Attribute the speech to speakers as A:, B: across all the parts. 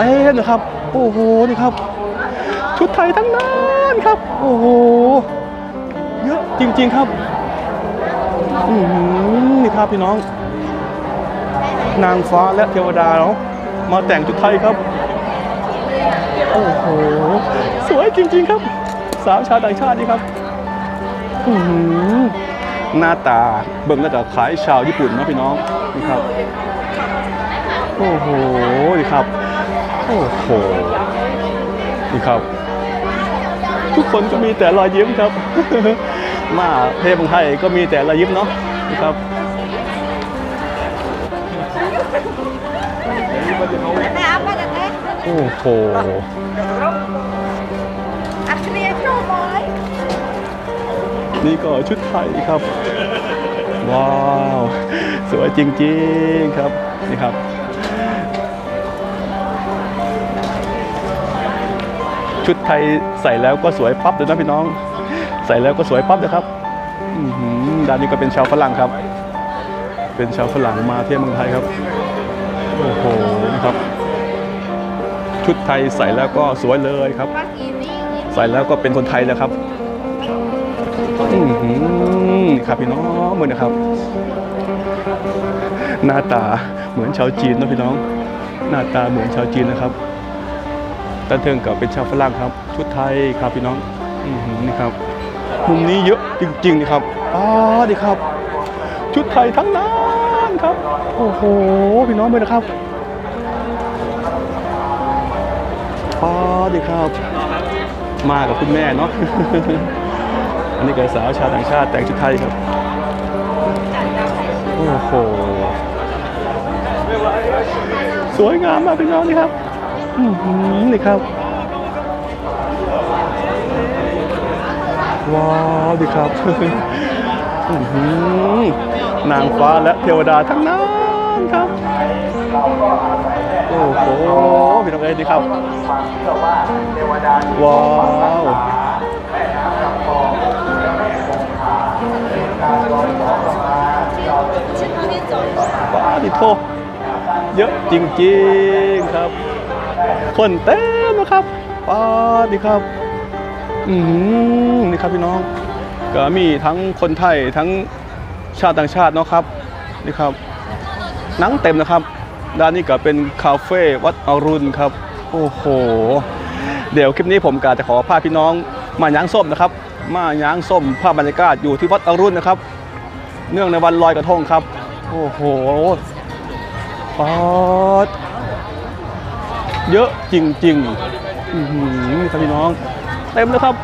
A: เต้นนะครับ โอ้โหนี่ครับ ชุดไทยทั้งนั้นครับ โอ้โหเยอะจริง ๆครับอือนี่ครับพี่น้อง นางฟ้าและเทวดาเนาะมาแต่งชุดไทยครับ โอ้โห สวยจริง ๆครับ สาวชาวต่างชาตินี่ครับอือหือหน้าตาเบิ่งแล้วก็คล้ายชาวญี่ปุ่นเนาะพี่น้องนี่ครับ โอ้โหนี่ครับ โอ้โหนี่ครับ ทุกคนก็มีแต่รอยยิ้มครับ มาเทพของไทยก็มีแต่รอยยิ้มเนาะนี่ครับ
B: Ada apa teteh?
A: โอ้โห
B: Aslinya boy.
A: นี่ก็ชุดไทยครับ ว้าว สวยจริง ๆ ครับ นี่ครับ ชุดไทยใส่แล้วก็สวยปั๊บเลยนะพี่น้อง ใส่แล้วก็สวยปั๊บเลยครับอือหือด้านนี้ก็เป็นชาวฝรั่งครับ เป็นชาวฝรั่งมาเที่ยวเมืองไทยครับ โอ้โหนะครับ ชุดไทยใส่แล้วก็สวยเลยครับ ใส่แล้วก็เป็นคนไทยแล้วครับอือหือนี่ครับพี่น้องมือนะครับ หน้าตาเหมือนชาวจีนนะพี่น้อง หน้าตาเหมือนชาวจีนนะครับ ตันเทิงกับเป็นชาวฝรั่งครับ ชุดไทยครับพี่น้องอืนี่ครับมุมนี้เยอะจริงๆนี่ครับอ๋อดีครับ ชุดไทยทั้งนั้นครับ โอ้โหพี่น้องมือนะครับอ๋อดีครับ มากับคุณแม่เนาะอันนี้ก็สาวชาวต่างชาติแต่งชุดไทยครับ โอ้โห สวยงามมากพี่น้องนี่ครับ อื้อหือนี่ครับ ว้าวดีครับอื้อหือนางฟ้าและเทวดาทั้งนั้นครับ โอ้โหพี่น้องเอ้ยดีครับว้าวว้าวดิโทเยอะจริงๆครับ คนเต็มนะครับว้าดีครับ อือหือนี่ครับพี่น้อง ก็มีทั้งคนไทยทั้งชาติต่างชาติเนาะครับ นี่ครับนังเต็มนะครับ ด้านนี้ก็เป็นคาเฟ่วัดอรุณครับ โอ้โห เดี๋ยวคลิปนี้ผมกาจะขอพาพี่น้องมาย้างส้มนะครับ มาย้างส้มภาพบรรยากาศอยู่ที่วัดอรุณนะครับ เนื่องในวันลอยกระทงครับ โอ้โหปอด เยอะจริงๆอือหือนี่ครับพี่น้อง เต็มเลยครับ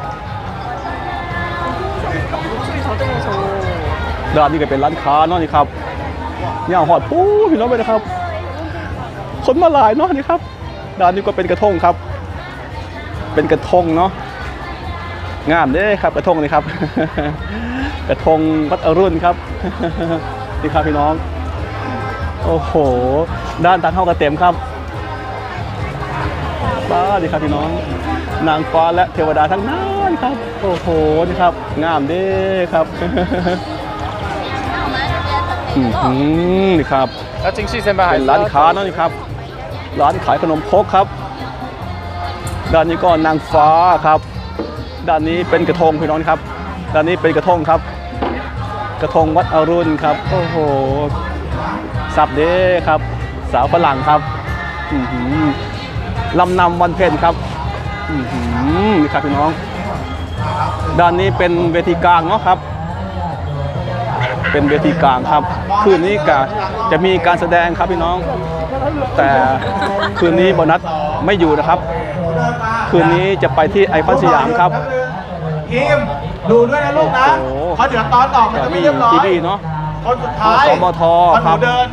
A: ด้านนี้ก็เป็นร้านค้าเนาะนี่ครับเนี่ยหอดปูพี่น้องไปนะครับ คนมาหลายเนาะนี่ครับด้านนี้ก็เป็นกระทงครับ เป็นกระทงเนาะงามเด้ครับกระทงนี่ครับ กระทงวัดอรุณครับนี่ครับพี่น้อง โอ้โห ด้านทางเข้ากระเต็มครับ บ้าดีครับพี่น้อง นางฟ้าและเทวดาทั้งนั้นครับ โอ้โหนี่ครับ งามเด้ครับอือหือนี่ครับ
C: แล้วจริงซี่เซนบา
A: เป็นร้านค้าเนาะนี่ครับ ร้านขายขนมครกครับ ด้านนี้ก็นางฟ้าครับ ด้านนี้เป็นกระทงพี่น้องครับ ด้านนี้เป็นกระทงครับ กระทงวัดอรุณครับ โอ้โหสับเด้ครับ สาวฝรั่งครับอื้อหือ ลำนำวันเพ็ญครับอื้อหือนี่ครับพี่น้อง ด้านนี้เป็นเวทีกลางเนาะครับ เป็นเวทีกลางครับ คืนนี้ก็จะมีการแสดงครับพี่น้อง แต่คืนนี้โบนัสไม่อยู่นะครับ คืนนี้จะไปที่ไอคอนสยามครับ
D: ทีมดูด้วยนะลูกนะ
A: โอ้โห
D: เพราะเดี๋ยวตอนออกมัน
A: จะ
D: จะ
A: มี
D: ไม่เรียบร้อย
A: ทีวีเนาะ
D: คนสุดท้าย
A: สมท
D: พอห
A: ครั
D: นู
A: บ
D: เดิน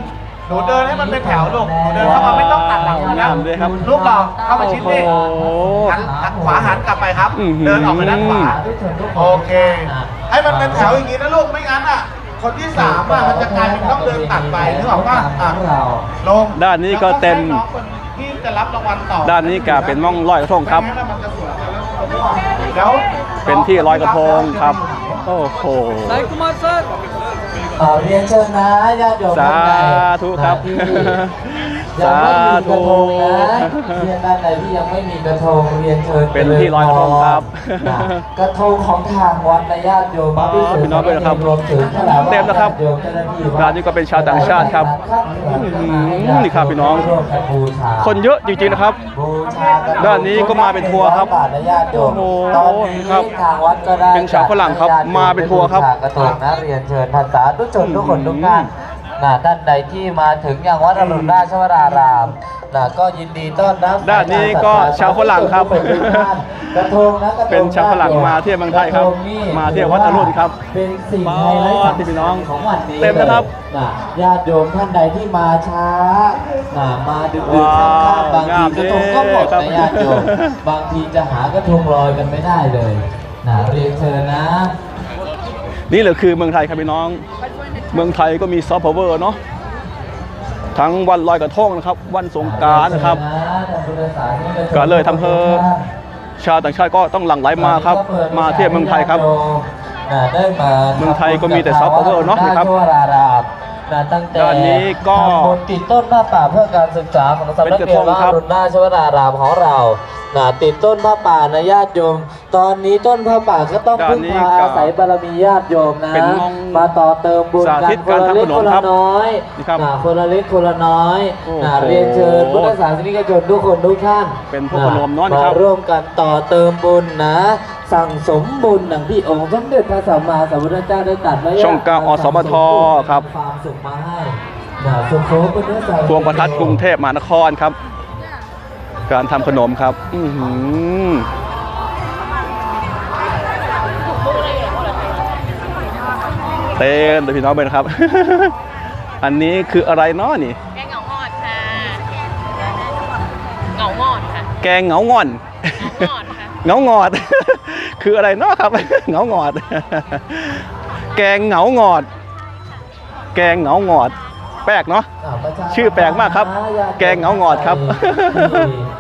D: หนูเดินให้มันเป็นแถวลูกหนูเดินเข้ามาไม่ต้องตัดหลังนะ
A: งามเลยครับ
D: ลูกเราเข้ามาชิดนี่
A: โอ้โห
D: หันหันขวาหันกลับไปครับ
A: อื้อหือ
D: เดินออกไปด้านขวาโอเค ให้มันเป็นแถวอย่างนี้นะลูกไม่งั้นอะคนที่สามอะมันจะกลายเป็นต้องเดินตัดไปนึกออกป่ะอะลง
A: ด้านนี้ก็เต็ม
D: แล้วให้น้องคนที่จะรับรางวัลต่อ
A: ด้านนี้ก็เป็นม่องลอยกระทงครับ
D: ไม่งั้นอะมันจะสวนกันแล้ว
A: เป็นที่ลอยกระทงครับ โอ้โห
E: ขอ เรียนเชิญนะญาติโยม
A: สาธุครับ
E: ที่
C: ยังไม่มีกระทงนะเรียนด้านใดที่ยังไม่มีกระทงเรียนเชิญ
A: เป็นที่ลอยกระทงครับ
C: นะกระทงของทางวัดนะญาติโยม
A: อ๋อพี่น้องด้วยนะครับ
C: รวมถึงคณะ
A: เต็มนะครับ
C: ญาติโยมเจ้าหน้าที่วัด
A: ร้านนี้ก็เป็นชาวต่างชาติครับอืมนี่ครับพี่น้อง
C: ร่วมกันบูชา
A: คนเยอะจริงๆนะครับ
C: บูชากัน
A: ด้านนี้ก็มาเป็นทัวร์ครับ
C: บาทนะญาติโยม
A: โอ้โห
C: ตอนนี้
A: ครับ
C: ทางวัดก็ได้
A: เป็นชาวฝรั่งครับ
C: จัดให้ญติโย
A: มาเป็นทัวร์ครับ
C: บูชากระทงนะเรียนเชิญท่านสาธุชนทุกคนทุกท่าน นะท่านใดที่มาถึงอย่างวัดอรุณราชวรารามนะก็ยินดีต้อนรับ
A: ด้านนี้ก็ชาวฝรั่งครับ
C: กระทงนะกระทง
A: เป็นชาวฝรั่งมาเที่ยวเมืองไทยครับ
C: กะทงนี่
A: มาเที่ยววัดอรุณครับ
C: เป็นสิ่งไฮไลท์
A: ป๊าดพี่น้อง
C: ของวันนี้
A: เต็มนะครับ
C: นะญาติโยมท่านใดที่มาช้านะมาดึกๆค่ำๆบาง
A: ว้าว
C: ทีกระทงก็หมด
A: ครับ
C: นะญาติโยมบางทีจะหากระทงลอยกันไม่ได้เลยนะเรียนเชิญนะ
A: นี่แหละคือเมืองไทยครับพี่น้อง เมืองไทยก็มีซอฟต์พาวเวอร์เนาะทั้งวันลอยกระทงนะครับ วันสงกรารนะครับก็เลยทำให้ชาวต่างชาติก็ต้องหลั่งไหลมาครับ มาเที่ยวเมืองไทยครับ
C: นะได้มา
A: เมืองไทยก็มีแต่ soft power เนอะนะครับ
C: ทั่วรารามนะตั้งแต่
A: ด้านนี้ก็
C: ทำบุญติดต้นผ้าป่าเพื่อการศึกษาของสำนัก
A: เป็นกระ
C: เรี
A: ท
C: ยน
A: ง
C: วัด
A: ครั
C: อบรุณราชวรารามของเรา นะติดต้นผ้าป่านะญาติโยม ตอนนี้ต้นผ้าป่าก็ต้อง
A: ด้าน
C: พึ่ง
A: นี้
C: พา
A: ก็
C: อาศัยบารมีญาติโยมนะ
A: เป็นมอง
C: มาต่อเติมบุญ
A: สา
C: กั
A: ธิ
C: น
A: ต
C: ค
A: การ
C: นละ
A: ทำ
C: เล็ก
A: ขน
C: ค
A: ม
C: น
A: ครั
C: ละ
A: บ
C: น้อย
A: นี่ครับ
C: นะคนละเล็กคนละน้อย
A: โอ้โห
C: นะเรียนเชิญพุทธศาสนิกชนทุกคนทุกท่าน
A: เป็นพวกขนมเนอะนะครับ
C: มาร่วมกันต่อเติมบุญนะ สั่งสมบุญดังที่องค์สมเด็จพระสัมมาสัมพุทธเจ้าได้ตรัสไว้
A: ช่องเก้าอสมทครับ
C: ความสุขมาให้นะสุขโสมเป็นเนื้อสาย
A: พวงประทัดกรุงเทพมหานครครับ การทำขนมครับอือหือเต้นเลยพี่น้องเบนครับ อันนี้คืออะไรเนาะนี่
B: แกงเหงางอดค่ะเหงางอดค่ะ
A: แกงเหงางอน
B: เหงางอดค่ะ
A: เหงางอด คืออะไรเนาะครับ เหงางอด แกงเหงางอด แกงเหงางอด แปลกเนาะ
C: อ่าประชา
A: ชื่อแปลกมากครับ แกงเหงางอดครับ
C: ที่ประสงค์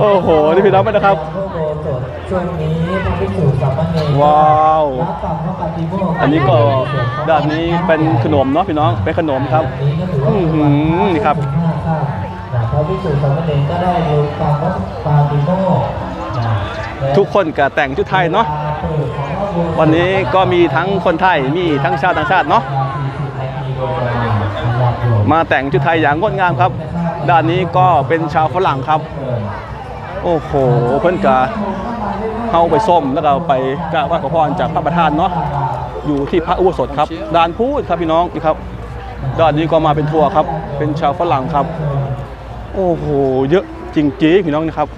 A: โอ้โหนี่พี่น้องไหมนะครับ
C: พระโบสถช่วงนี้พระภิกษุสามเณร
A: ว้าว
C: รับฟังพระปฏิโมกข์
A: อันนี้ก็ด้านนี้เป็นขนมเนาะพี่น้องเป็นขนมครับ
C: อันนี้ก็ถือว่า
A: อื้อหือนี่ครับ
C: สิห้าข้ามนะพระภิกษุสามเณรก็ได้รู้ฟังพระปฏิโมกข์นะและ
A: ทุกคนก็แต่งชุดไทยเนาะวันนี้ก็มีทั้งคนไทยมีทั้งชาวต่างชาติเนาะมาแต่งชุดไทยอย่างงดงามครับ ด้านนี้ก็เป็นชาวฝรั่งครับ โอ้โหเพิ่นกะเข้าไปส้มแล้วก็ไปกราบไหว้ขอพรจากพระประธานเนาะอยู่ที่พระอุโบสถครับด่านพูดครับพี่น้องนี่ครับด้านนี้ก็มาเป็นทัวร์ครับ เป็นชาวฝรั่งครับ โอ้โหเยอะจริงๆพี่น้องนะครับ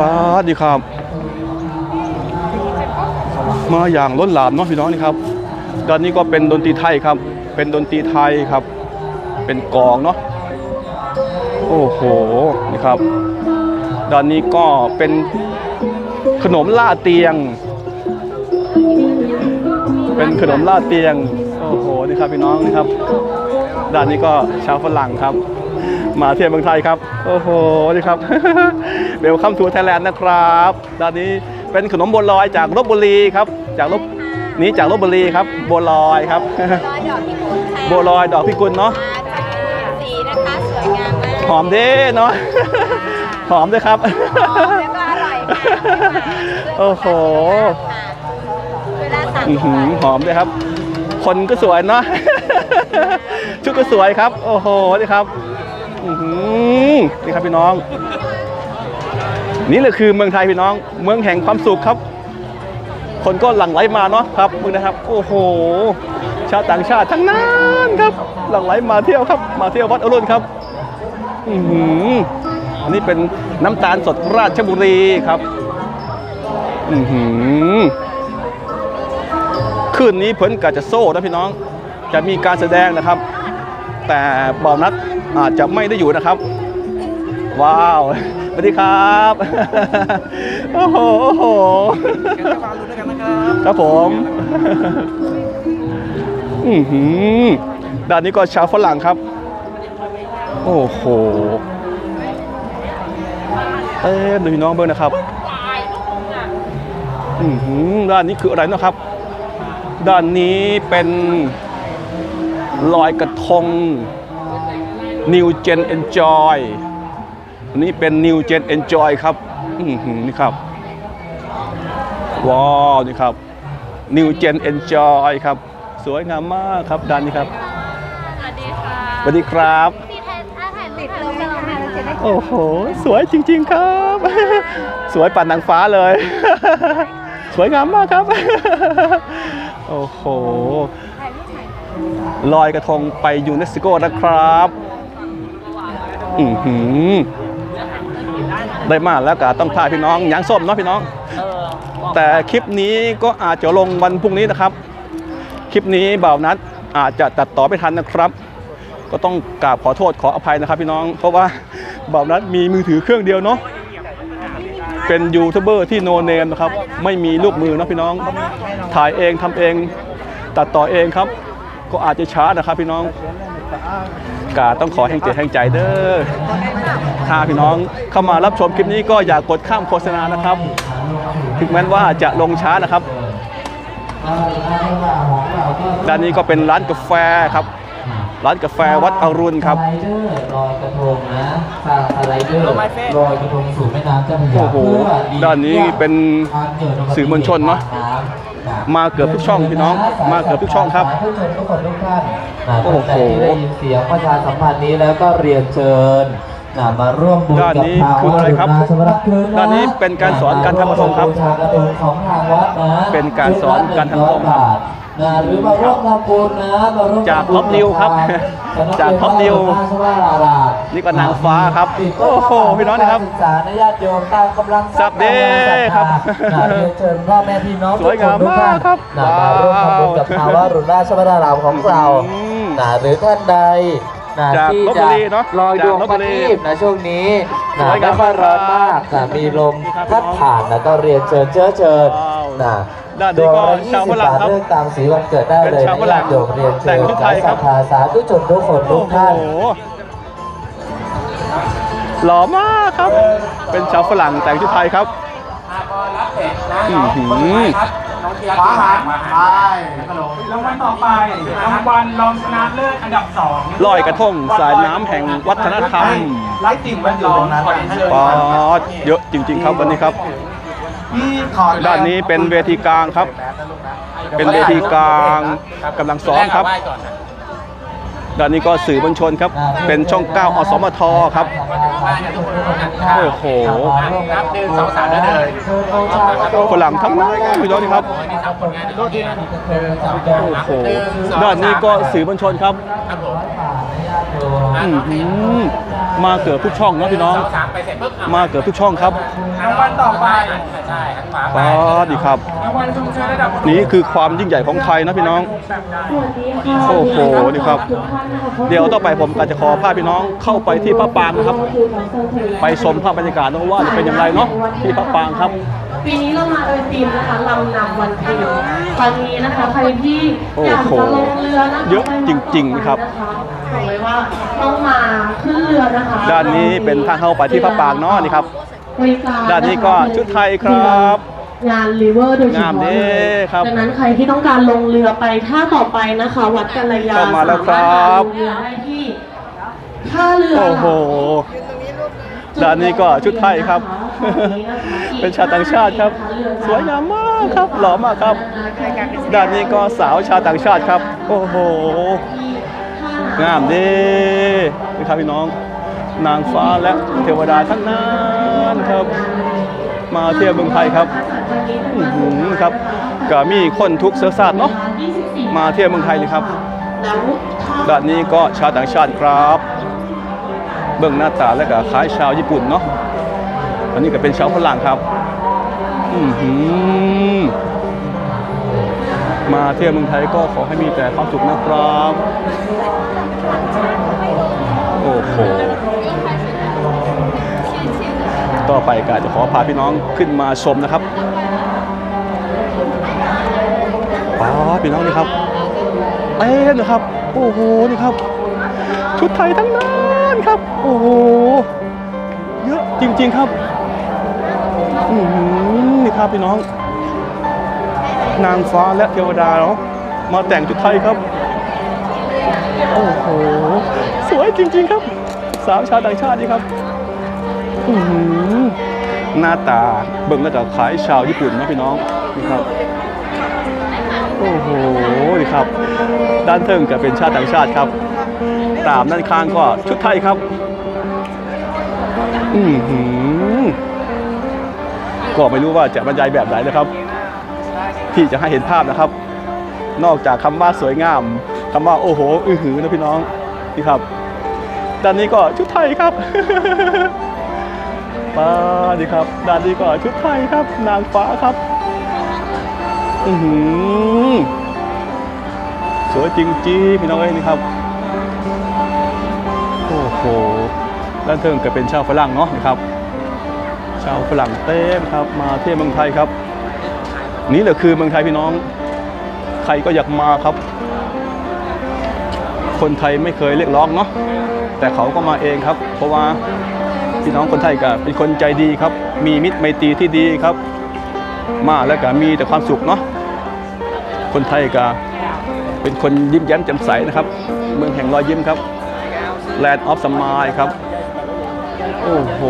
A: ป้าดดีครับ มาอย่างล้นหลามเนาะพี่น้องนี่ครับด้านนี้ก็เป็นดนตรีไทยครับ เป็นดนตรีไทยครับ เป็นกลองเนาะ โอ้โหนี่ครับด้านนี้ก็เป็นขนมล่าเตียง เป็นขนมล่าเตียง โอ้โหนี่ครับพี่น้องนี่ครับด้านนี้ก็ชาวฝรั่งครับ มาเที่ยวเมืองไทยครับ โอ้โหนี่ครับเวลคัมทูไทยแลนด์นะครับด้านนี้เป็นขนมบัวลอยจากลบบุรีครับ จากลบนี้จากลบบุรีครับบัวลอยครับ
B: ร้อยดอกพิกุลค่ะ
A: บัวลอยดอกพิกุลเนาะ หอมเด้เนาะหอมด้วยครับ
B: หอมแล้วก็อร่อยค่ะ
A: โอ้โห
B: เวลาสั่ง
A: อื้อหือหอมด้วยครับ คนก็สวยเนาะชุดก็สวยครับ โอ้โหนี่ครับอื้อหือนี่ครับพี่น้อง นี่แหละคือเมืองไทยพี่น้อง เมืองแห่งความสุขครับ คนก็หลั่งไหลมาเนาะครับมึงนะครับ โอ้โห ชาวต่างชาติทั้งนั้นครับ หลั่งไหลมาเที่ยวครับ มาเที่ยววัดอรุณครับ อือหืออันนี้เป็นน้ำตาลสดราชบุรีครับ อือหือคืนนี้เพิ่นกะจะโซ่นะพี่น้อง จะมีการแสดงนะครับ แต่บอมนัดอาจจะไม่ได้อยู่นะครับ ว้าวสวัสดีครับ โอ้โหโอ้โหครับผมอือหือด้านนี้ก็ชาวฝรั่งครับ โอ้โหเอ้ดูพี่น้องเบิ้งนะครับอือหือด้านนี้คืออะไรนะครับ ด้านนี้เป็นลอยกระทง New Gen Enjoy อันนี้เป็น New Gen Enjoy ครับอื้อหือนี่ครับ ว้าวนี่ครับ New Gen Enjoy ครับ สวยงามมากครับด้านนี้ครับ
B: สวัสดีค่ะ
A: สวัสดีครับ โอ้โห สวยจริง ๆครับ สวยปันนางฟ้าเลย สวยงามมากครับ โอ้โห ลอยกระทงไปยูเนสโกนะครับ อือหือได้มาแล้วก็ต้องถ่ายพี่น้องยางส้มเนาะพี่น้อง แต่คลิปนี้ก็อาจจะลงวันพรุ่งนี้นะครับ คลิปนี้บ่าวนัดอาจจะตัดต่อไม่ทันนะครับ ก็ต้องกราบขอโทษขออภัยนะครับพี่น้อง เพราะว่า บ่าวนัดมีมือถือเครื่องเดียวเนาะเป็นยูทูบเบอร์ที่โนเนมนะครับไม่มีลูกมือเนาะพี่น้อง ถ่ายเองทำเอง ตัดต่อเองครับ ก็อาจจะช้านะครับพี่น้องกาต้องขอแห่งใจแห่งใจเด้อถ้าพี่น้องเข้ามารับชมคลิปนี้ก็อย่ากดข้ามโฆษณานะครับ ถึงแม้ว่าจะลงช้านะครับด้านนี้ก็เป็นร้านกาแฟครับ ร้านกาแฟวัดอรุณครับ
C: สไลเดอร์ลอยกระทงนะสร้างสไลเดอร์ลอยกระทงสู่แม่น้ำเจ้าพระยา
A: โอ้โห
C: เพื่อหลีก
A: ด้านนี้เป็น
C: ทางเกี่ยวกับ
A: สื่อมวลชนเนอะมาเกือบทุกช่องพี่น้อง มาเกือบทุกช่องครับ
C: สายผู้ชมทุกคนทุกท่าน
A: โอ้โห
C: ท่านใดที่ได้ยินเสียงประชาสัมพันธ์นี้แล้วก็เรียนเชิญนะมาร่วมบุญ
A: ด้าน
C: กับ
A: นี้
C: ทาง
A: คืออะไรครับ
C: วัดหลวงนาชวรคืนนะ
A: ด้านนี้เป็นการสอนการทำกระทงครับ
C: มาร่วมบูชากระทงของทางวัดนะ
A: เป็นการสอนการทำกระทงครับ
C: นะหรือมาร่วมทำบุญนะมาร่วม
A: จาก
C: ทำบุญ
A: ท็อปนิวครับ
C: กับทง
A: จากท็อปนิว
C: ราชวราราช
A: นี่ก็นางฟ้าครับโอ้โหพี่น้องนะครับ
C: ศึกษาในญาติโยมตามกำลังทรัพย์
A: สับเด้ครับ
C: นะเรียนเชิญพ่อแม่พี่น้อง
A: สวยงามมากครับ
C: นะมาร่วมทำบุญกับทางวัดหลวงราชวรารามของเรา
A: อืม
C: นะหรือท่านใดนะ
A: จาก
C: ที่
A: ลพบุ
C: จะ
A: รีเนอะ
C: ลอยดวง
A: จากลพ
C: ป
A: บุ
C: ระ
A: รี
C: ทีปนะช่วงนี้
A: ส
C: นะ
A: วยงาม
C: ไม่ค่อยร้อนมากนะมีลมพัดผ่านนะก็เรียนเชิญเชื้อเชิญ
A: ว้าว
C: นะ
A: ด้านนี้ก็
C: ดวงละ
A: ชาวฝ
C: 20
A: รั่ง
C: บาท
A: ครับ
C: เลือกตามสีวันเกิดได้เลย
A: เป็นชาวฝรั่ง
C: ญาติโยมเรียน
A: แต่
C: เชิ
A: ง
C: ญ
A: ชุดไทยครับ
C: ศรัทธาสาธุชนทุกคนทุ
A: โอ้
C: ก
A: โห
C: ท่าน
A: หล่อมากครับ เป็นชาวฝรั่งแต่งชุดไทยครับอื้อหือ
D: ขวาหันไปขนม
E: รางวัลต่อไปรางวัลรองชนะเลิศอันดับสอง
A: ลอยกระทงสายน้ำแห่งวัฒนธรรม
D: ไล่ติ่งมันอยู่ตรงนั้นอะ
A: ปอดเยอะจริง ๆ ครับวันนี้ครับ
D: พี่ขอ
A: ด้านนี้เป็นเวทีกลางครับ เป็นเวทีกลางกำลังซ้อมครับ ด้านนี้ก็สื่อมวลชนครับ เป็นช่อง9อสมทครับโอ้โห
C: นับหนึ่งสองสามแล้วเลย
A: ฝรั่งทั้งนั้นพี่น้องนี่ครับ โอ้โห ด้านนี้ก็สื่อมวลชนครับอื้อหือ มาเกือบทุกช่องนะพี่น้องมาเกือบทุกช่องครับ
E: รางวัลต่อไป
A: ป้าดดีครับ
E: รางวัลชมเชยระดับ
A: นี่คือความยิ่งใหญ่ของไทยนะพี่น้องโอ้โหนี่ครับ เดี๋ยวต่อไปผมก็จะขอพาพี่น้องเข้าไปที่พระปรางนะครับ ไปชมภาพบรรยากาศนะว่าจะเป็นอย่างไรเนาะที่พระปรางครับ
F: ปีนี้เรามาโดยธีมนะคะลำนำวันเพ็ญตอนนี้นะคะใครที่อยากจะลงเรือนะคะ
A: เยอะจริงๆครับ
F: บอกเลยว่าต้องมาขึ้นเรือนะคะ
A: ด้านนี้เป็นทางเข้าไปที่พระปรางเนาะนี่ครับ
F: บริการ
A: ด้านนี้ก็ชุดไทยครับ
F: งานริเวอร์โดยเฉ
A: งาม
F: พาะ
A: เด้ครับ
F: ดังนั้นใครที่ต้องการลงเรือไปท่าต่อไปนะคะ วัดกัลยา
A: เข้ามาแล้วครับ
F: สามารถลงเรือได้ที่ท่าเรือ
A: โอ้โหด้านนี้ก็ชุดไทยครับ เป็นชาวต่างชาติครับ สวยงามมากครับ หล่อมากครับ ด้านนี้ก็สาวชาวต่างชาติครับ โอ้โห งามเด้นี่ครับพี่น้อง นางฟ้าและเทวดาทั้งนั้นครับ มาเที่ยวเมืองไทยครับอื้อหือครับก็มีคนทุกเสื้อชาติเนาะ มาเที่ยวเมืองไทยเลยครับ
F: แล้วถ้า
A: ด้านนี้ก็ชาวต่างชาติครับ เบื้องหน้าตาและก็คล้ายชาวญี่ปุ่นเนาะ อันนี้ก็เป็นชาวฝรั่งครับอืมาเที่ยวเมืองไทยก็ขอให้มีแต่ความสุขนะครับ โอ้โห ต่อไปก็จะขอพาพี่น้องขึ้นมาชมนะครับป้าพี่น้องนี่ครับเต้นนะครับ โอ้โห นี่ครับ ชุดไทยทั้งนั้นครับ โอ้โห เยอะจริง ๆ ครับ นี่ครับพี่น้อง นางฟ้าและเทวดาเนาะมาแต่งชุดไทยครับ โอ้โห สวยจริง ๆ ครับ สาวชาวต่างชาตินี่ครับอื้อหือหน้าตาเบิ่งแล้วก็คล้ายชาวญี่ปุ่นนะพี่น้องนี่ครับ โอ้โหนี่ครับ ด้านเทิงก็เป็นชาติต่างชาติครับ ตามด้านข้างก็ชุดไทยครับ อือหือ ก็ไม่รู้ว่าจะบรรยายแบบไหนนะครับ ที่จะให้เห็นภาพนะครับ นอกจากคำว่าสวยงามคำว่าโอ้โห อือหือนะพี่น้องนี่ครับ ด้านนี้ก็ชุดไทยครับป้าดีครับ ด้านนี้ก็ชุดไทยครับ นางฟ้าครับ อือหือสวยจริงๆพี่น้องเอ้ยนี่ครับ โอ้โหด้านเทิงก็เป็นชาวฝรั่งเนาะนะครับ ชาวฝรั่งเต็มครับมาเที่ยวเมืองไทยครับ นี่แหละคือเมืองไทยพี่น้อง ใครก็อยากมาครับ คนไทยไม่เคยเรียกร้องเนาะแต่เขาก็มาเองครับ เพราะว่าพี่น้องคนไทยก็เป็นคนใจดีครับ มีมิตรไมตรีที่ดีครับ มาแล้วก็มีแต่ความสุขเนาะคนไทยก็เป็นคนยิ้มแย้มแจ่มใสนะครับ เมืองแห่งรอยยิ้มครับ Land of Smile ครับ โอ้โห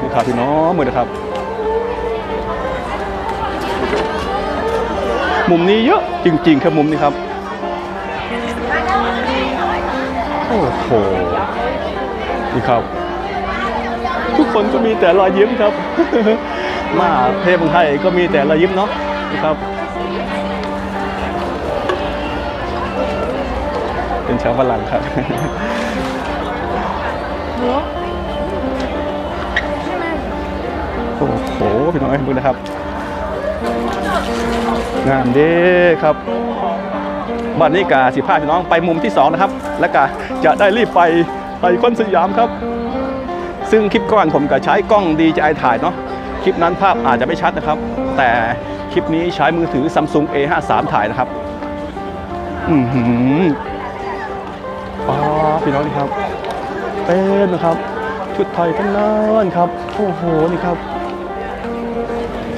A: นี่ครับพี่น้องมือนะครับ มุมนี้เยอะจริง ๆ ครับมุมนี้ครับ โอ้โหนี่ครับ ทุกคนก็มีแต่รอยยิ้มครับ มาเทพเมืองไทยก็มีแต่รอยยิ้มเนาะนี่ครับเป็นชาวฝรั่งครับ โอ้โหพี่น้องเอ้ดูนะครับงามเด้ครับบ้านนี้กาสิพาพี่น้องไปมุมที่สองนะครับ แล้วก็จะได้รีบไปไปค้นสยามครับ ซึ่งคลิปก่อนผมก็ใช้กล้อง DJI ถ่ายเนาะคลิปนั้นภาพอาจจะไม่ชัดนะครับ แต่คลิปนี้ใช้มือถือ Samsung A53 ถ่ายนะครับ อือหือป้าพี่น้องนี่ครับเต็มนะครับ ชุดไทยทั้งนั้นครับ โอ้โห นี่ครับ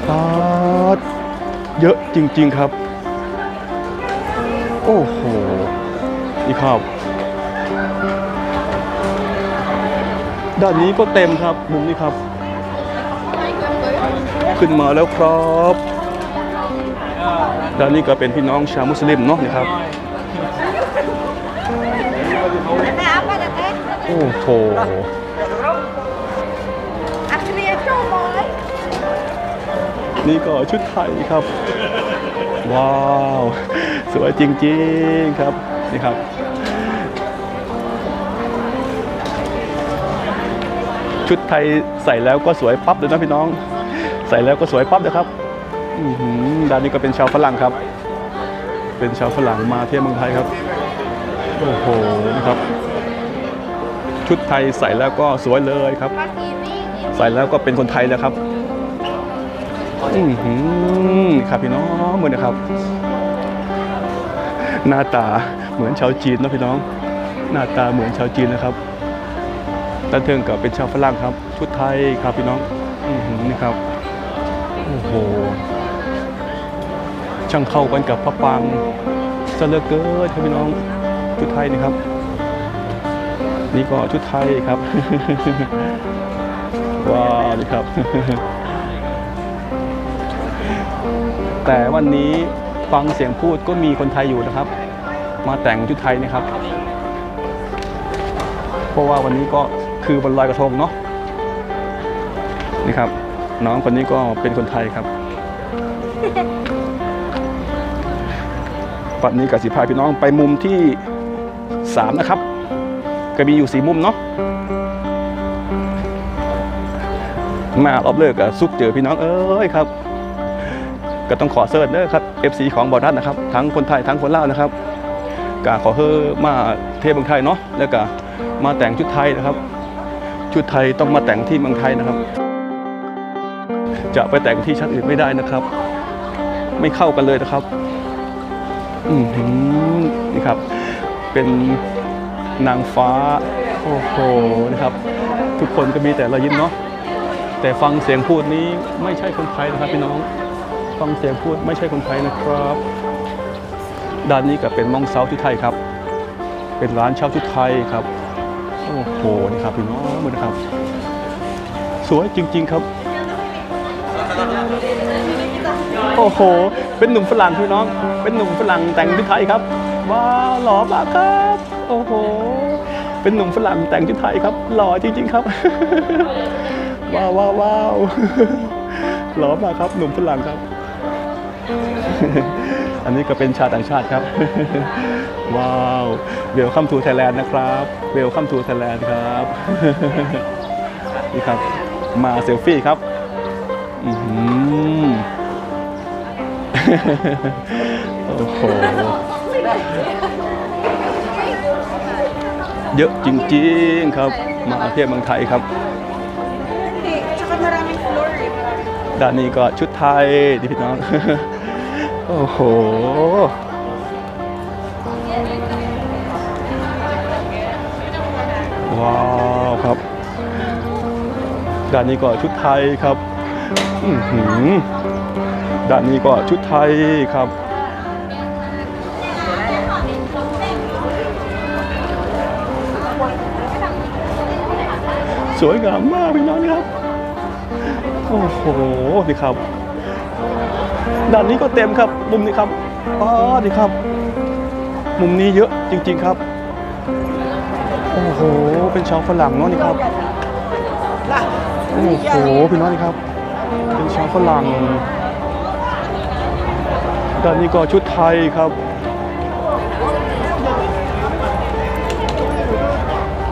A: ปาดเยอะจริง ๆครับ โอ้โห นี่ครับ ด้านนี้ก็เต็มครับมุมนี้ครับ ขึ้นมาแล้วครับ ด้านนี้ก็เป็นพี่น้องชาวมุสลิมเนาะนี่ครับ โอ้โห นี่ก็ชุดไทยครับ ว้าว สวยจริงๆครับ นี่ครับชุดไทยใส่แล้วก็สวยปั๊บเลยนะพี่น้อง ใส่แล้วก็สวยปั๊บเลยครับด้านนี้ก็เป็นชาวฝรั่งครับ เป็นชาวฝรั่งมาเที่ยวเมืองไทยครับ โอ้โหนะครับ ชุดไทยใส่แล้วก็สวยเลยครับ ใส่แล้วก็เป็นคนไทยแล้วครับ อือหือครับพี่น้องเหมือนนะครับ หน้าตาเหมือนชาวจีนนะพี่น้อง หน้าตาเหมือนชาวจีนนะครับด้านเทิงกับเป็นชาวฝรั่งครับ ชุดไทยครับพี่น้องอืนี่ครับโอ้โหช่างเข้ากันกับพระปางซะเหลือเกินครับพี่น้องชุดไทยนี่ครับ นี่ก็ชุดไทยครับว้าวนี่ครับ แต่วันนี้ฟังเสียงพูดก็มีคนไทยอยู่นะครับ มาแต่งชุดไทยนะครับ เพราะว่าวันนี้ก็คือวันลอยกระทงเนาะนี่ครับ น้องคนนี้ก็เป็นคนไทยครับปัดนี้กับสิพาพี่น้องไปมุมที่สามนะครับก็มีอยู่สีมุมเนาะมารอบเลิกกับซุกเจอพี่น้องเอ้ยครับ ก็ต้องขอเสิร์ชเด้อครับ FC ของบอดัสนะครับ ทั้งคนไทยทั้งคนลาวนะครับก็ขอเฮอมาเทพเมืองไทยเนาะแล้วก็มาแต่งชุดไทยนะครับ ชุดไทยต้องมาแต่งที่เมืองไทยนะครับ จะไปแต่งที่ชั้นอื่นไม่ได้นะครับ ไม่เข้ากันเลยนะครับอือหือนี่ครับ เป็นนางฟ้าโอ้โหนะครับ ทุกคนก็มีแต่รอยยิ้มเนาะแต่ฟังเสียงพูดนี้ไม่ใช่คนไทยนะครับพี่น้อง ฟังเสียงพูดไม่ใช่คนไทยนะครับ ด้านนี้ก็เป็นมองเซาชุดไทยครับ เป็นร้านเช่าชุดไทยครับ โอ้โหนี่ครับพี่น้องมือนะครับ สวยจริง ๆครับ โอ้โห เป็นหนุ่มฝรั่งพี่น้อง เป็นหนุ่มฝรั่งแต่งชุดไทยครับ ว้าวหล่อมากครับ โอ้โห เป็นหนุ่มฝรั่งแต่งชุดไทยครับหล่อจริง ๆ ครับ ว้าวว้าวว้าวหล่อมากครับหนุ่มฝรั่งครับ อันนี้ก็เป็นชาวต่างชาติครับ ว้าวเวลคัมทูไทยแลนด์นะครับเวลคัมทูไทยแลนด์ครับ นี่ครับ มาเซลฟี่ครับอือหือโอ้โหเยอะจริงๆครับ มาเที่ยวเมืองไทยครับ
B: Tsaka maraming floor eh. Maraming
A: ด้านนี้ก็ชุดไทยดิพี่น้อง โอ้โห ว้าวครับด้านนี้ก็ชุดไทยครับอือหือด้านนี้ก็ชุดไทยครับสวยงามมากพี่น้องครับ โอ้โหนี่ครับ ด้านนี้ก็เต็มครับ มุมนี้ครับอ๋อนี่ครับ มุมนี้เยอะจริง ๆครับ โอ้โห เป็นชาวฝรั่งเนาะนี่ครับ โอ้โห พี่น้องนี่ครับ เป็นชาวฝรั่ง ด้านนี้ก็ชุดไทยครับ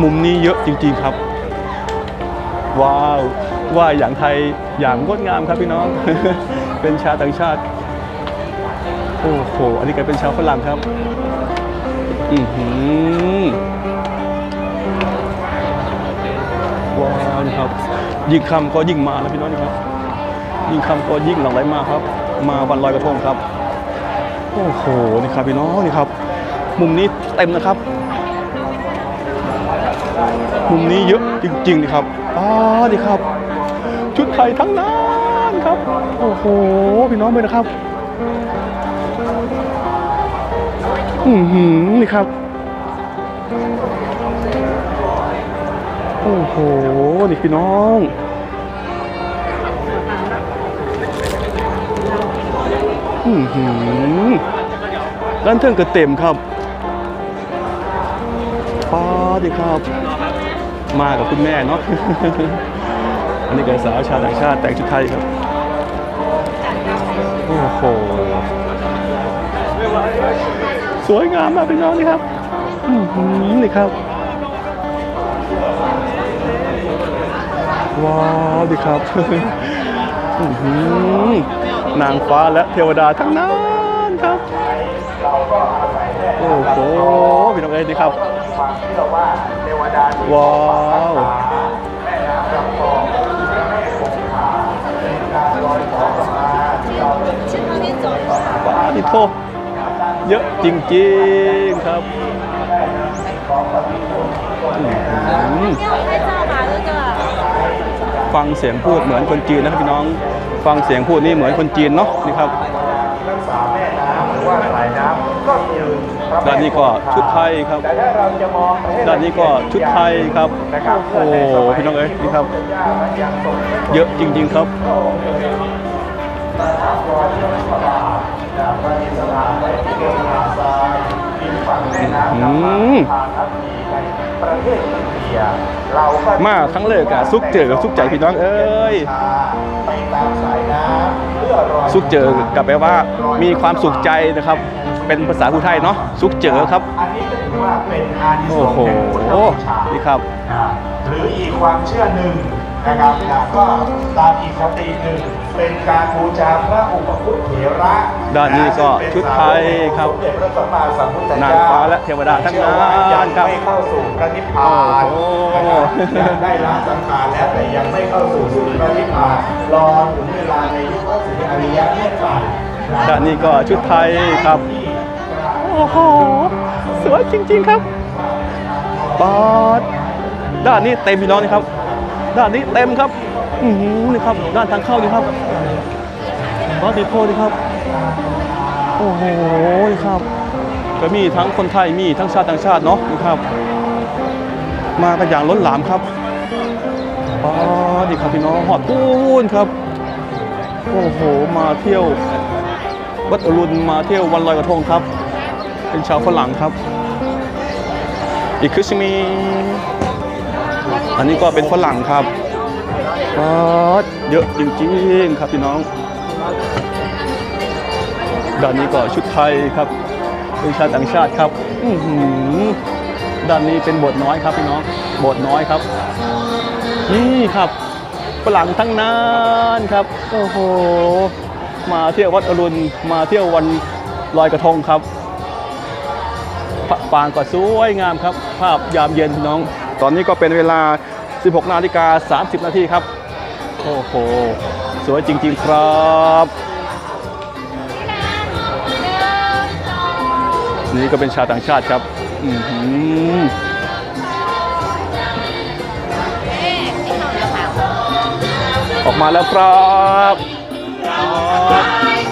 A: มุมนี้เยอะจริง ๆครับ ว้าว ว่าอย่างไทยอย่างงดงามครับพี่น้อง เป็นชาวต่างชาติ โอ้โห อันนี้ก็เป็นชาวฝรั่งครับ อือหือว้าวนะครับ ยิ่งคำก็ยิ่งมาแล้วพี่น้องนะครับ ยิ่งคำก็ยิ่งหลั่งไหลมาครับ มาวันลอยกระทงครับ โอ้โห นี่ครับพี่น้องนี่ครับ มุมนี้เต็มนะครับ มุมนี้เยอะจริงๆนะครับ อ๋อนี่ครับ ชุดไทยทั้งนั้น ครับ โอ้โห พี่น้องเลยนะครับ อือหือนี่ครับ โอ้โห นี่พี่น้องอือหือด้านเทิงก็เต็มครับป้าดีครับ มากับคุณแม่เนาะอันนี้ก็สาวชาวต่างชาติแต่งชุดไทยครับ หสวยงามมากพี่น้องนี่ครับอือหือนี่ครับ ว้าวดีครับอื้อหือนางฟ้าและเทวดาทั้งนั้นครับ โอ้โหพี่น้องเอ้ยดีครับว้าว ว้าวนี่โทเยอะจริงๆครับอื้อหือฟังเสียงพูดเหมือนคนจีนนะครับพี่น้อง ฟังเสียงพูดนี่เหมือนคนจีนเนาะนี่ครับ
D: รักษาแม่น้ำหรือว่าสายน้ำก็คือพระแม่
A: ด้านนี้ก็ชุดไทยครับ
D: แต่ถ้าเราจะมองประเทศ
A: ด้านนี้ก็ชุดไทยครับ
D: นะครับ
A: โอ้โหพี่น้องเอ้ยนี่ครับ เยอะจริงๆครับอื ม
D: ประเทศอินเดียเราก็
A: มาครั้งแรกอะซุกเจอกับซุกใจพี่น้องเอ้ยซุกเจอกับแปลว่ามีความสุขใจนะครับ เป็นภาษาผู้ไทยเนาะซุกเจอครับ
D: อันนี้ถือว่าเป็นอานิส
A: โอ้โห
D: แห่งพุทธบูชา
A: นี่ครับ
D: หรืออีกความเชื่อหนึ่ง นะครับนะก็ตามอีกคติหนึ่งเป็นการบูชาพระอุปคุตเถระ
A: ด้านนี้ก็
D: ซึ่งเป็น
A: ชุดไทยครับ
D: สมเด็จพระสัมมาสัมพุทธเจ้านา
A: งฟ้าและเทวดาทั้งนั้น
D: เชื่อว่ายัง
A: ครับ
D: ไม่เข้าสู่พระนิพพาน
A: โอ้โห
D: นะครับยังได้ละสังขารแล้วแต่ยังไม่เข้าสู่สู่พระนิพพานรอถึงเวลาในยุคพระศรีอริยเมตไตร
A: ด้านนี้ก็ชุดไทยครับโอ้โหสวยจริง ๆครับปอดด้านนี้เต็มพี่น้องนี่ครับ ด้านนี้เต็มครับ อือหือนี่ครับ ด้านทางเข้านี่ครับบอสดีโพนี่ครับ โอ้โหนี่ครับ ก็มีทั้งคนไทยมีทั้งชาติต่างชาติเนาะนี่ครับ มากันอย่างล้นหลามครับป้าดีครับพี่น้องหอดปูนครับ โอ้โห มาเที่ยววัดอรุณมาเที่ยววันลอยกระทงครับ เป็นชาวฝรั่งครับอีกคือชิมี อันนี้ก็เป็นฝรั่งครับป๊าดเยอะจริงๆครับพี่น้อง ด้านนี้ก็ชุดไทยครับเป็นชาวต่างชาติครับอือหือด้านนี้เป็นโบสถ์น้อยครับพี่น้องโบสถ์น้อยครับ นี่ครับฝรั่งทั้งนั้นครับ โอ้โห มาเที่ยววัดอรุณ มาเที่ยววันลอยกระทงครับพระปางก็สวยงามครับ ภาพยามเย็นพี่น้อง ตอนนี้ก็เป็นเวลา 16 นาฬิกา 30 นาทีครับ โอ้โห สวยจริง ๆ ครับนี่ก็เป็นชาวต่างชาติครับ อือหือออกมาแล้วครับ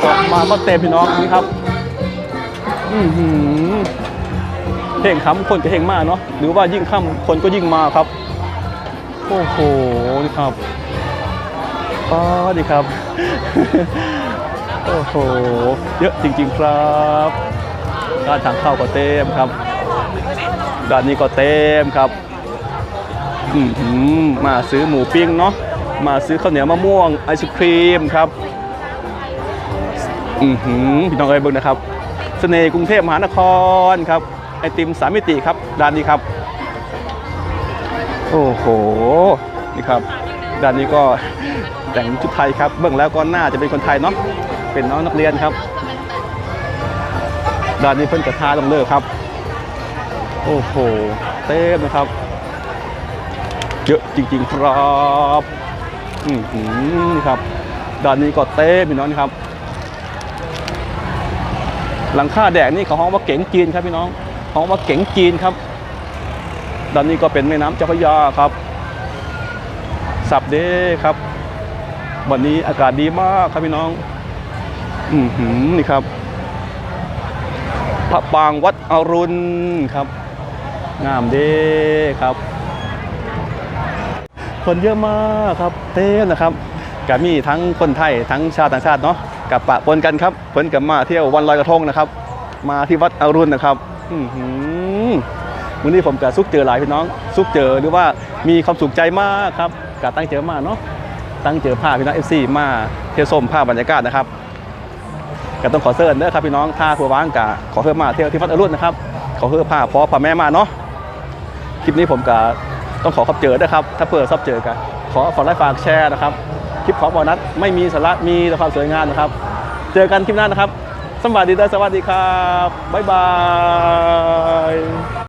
A: ออกมาก็เต็มพี่น้องนี่ครับ อือหือ เพ่งค้ำคนก็เพ่งมากเนาะหรือว่ายิ่งค่ำคนก็ยิ่งมาครับโอ้โหนี่ครับอ๋อดีครับ โอ้โห เยอะจริง ๆครับด้านทางเข้าก็เต็มครับด้านนี้ก็เต็มครับอือหือมาซื้อหมูปิ้งเนาะมาซื้อข้าวเหนียวมะม่วงไอศครีมครับอือหือพี่น้องเอ้ยเบิ่งนะครับ เสน่ห์กรุงเทพมหานครครับ ไอติมสามมิติครับด้านนี้ครับ โอ้โหนี่ครับด้านนี้ก็แต่งชุดไทยครับเบื้องแล้วก็น่าจะเป็นคนไทยเนาะเป็นน้องนักเรียนครับด้านนี้เพิ่นกระทาลงเลิกครับ โอ้โหเต็มนะครับเยอะจริง ๆ ครับอือนี่ครับด้านนี้ก็เต็มพี่น้องครับ หลังคาแดกนี่เขาห้องว่าเก๋งจีนครับพี่น้อง ห้องว่าเก๋งจีนครับ ด้านนี้ก็เป็นแม่น้ำเจ้าพระยาครับ สับเด้ครับ วันนี้อากาศดีมากครับพี่น้อง อือหือนี่ครับ พระปางวัดอรุณครับ งามเด้ครับ คนเยอะมากครับ เต้มนะครับกับมีทั้งคนไทยทั้งชาวต่างชาติเนาะกับปะปนกันครับเพิ่นกับมาเที่ยววันลอยกระทงนะครับ มาที่วัดอรุณนะครับ วันนี้ผมกับซุกเจอหลายพี่น้อง ซุกเจอหรือว่ามีความสุขใจมากครับกับตั้งเจอมากเนาะตั้งเจอภาพี่น้องเอฟซีมาเที่ยวชมภาบรรยากาศนะครับก็ต้องขอเชิญเด้อครับพี่น้องถ้าผัวว่างกะขอเพิ่มมาเที่ยวที่วัดอรุณนะครับขอเพิ่มผ้าพอพ่อแม่มาเนาะคลิปนี้ผมกะต้องขอขอบเจอด้วยครับ ถ้าเผื่อชอบเจอกัน ขอฝากไลค์ฝากแชร์นะครับ คลิปของบอนัทไม่มีสาระมีแต่ความสวยงามนะครับ เจอกันคลิปหน้านะครับ สวัสดีเด้อสวัสดีครับ บ๊ายบาย